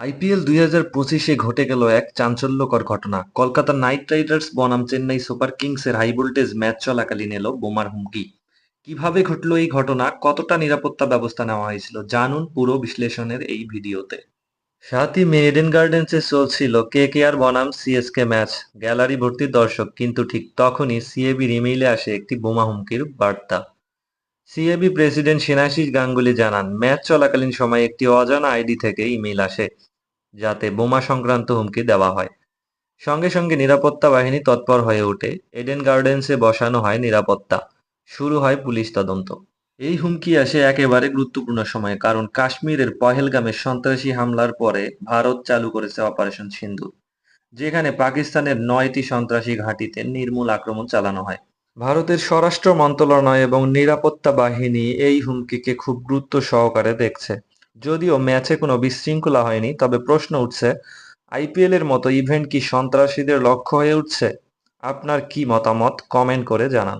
IPL দুই হাজার পঁচিশে ঘটে গেল এক চাঞ্চল্যকর ঘটনা। কলকাতা নাইট রাইডার্স, বনাম চেন্নাই সুপার কিংসের হাই ভোল্টেজ ম্যাচ চলাকালীন এলো বোমার হুমকি। কীভাবে ঘটলো এই ঘটনা, কতটা নিরাপত্তা ব্যবস্থা নেওয়া হয়েছিল, জানুন পুরো বিশ্লেষণের এই ভিডিওতে। সাতই মে এডেন গার্ডেন্সে চলছিল কে কে আর বনাম সিএসকে ম্যাচ। গ্যালারি ভর্তি দর্শক, কিন্তু ঠিক তখনই সিএবির ইমেইলে আসে একটি বোমা হুমকির বার্তা। সিএবি প্রেসিডেন্ট সেনাশিস গাঙ্গুলি জানান, ম্যাচ চলাকালীন সময় একটি অজানা আইডি থেকে ইমেইল আসে। যাতে বোমা সংক্রান্ত হুমকি দেওয়া হয়। সঙ্গে সঙ্গে নিরাপত্তা বাহিনী তৎপর হয়ে ওঠে। এডেন গার্ডেন্সে বসানো হয় নিরাপত্তা। শুরু হয় পুলিশ তদন্ত। এই হুমকি আসে একেবারে গুরুত্বপূর্ণ সময়ে, কারণ কাশ্মীরের পহেলগামে সন্ত্রাসী হামলার পরে ভারত চালু করেছে অপারেশন সিন্ধু, যেখানে পাকিস্তানের নয়টি সন্ত্রাসী ঘাঁটিতে নির্মূল আক্রমণ চালানো হয়। ভারতের স্বরাষ্ট্র মন্ত্রণালয় এবং নিরাপত্তা বাহিনী এই হুমকিকে খুব গুরুত্ব সহকারে দেখছে। যদিও ম্যাচে কোনো বিশৃঙ্খলা হয়নি, তবে প্রশ্ন উঠছে, আইপিএল এর মতো ইভেন্ট কি সন্ত্রাসীদের লক্ষ্য হয়ে উঠছে? আপনার কি মতামত? কমেন্ট করে জানান।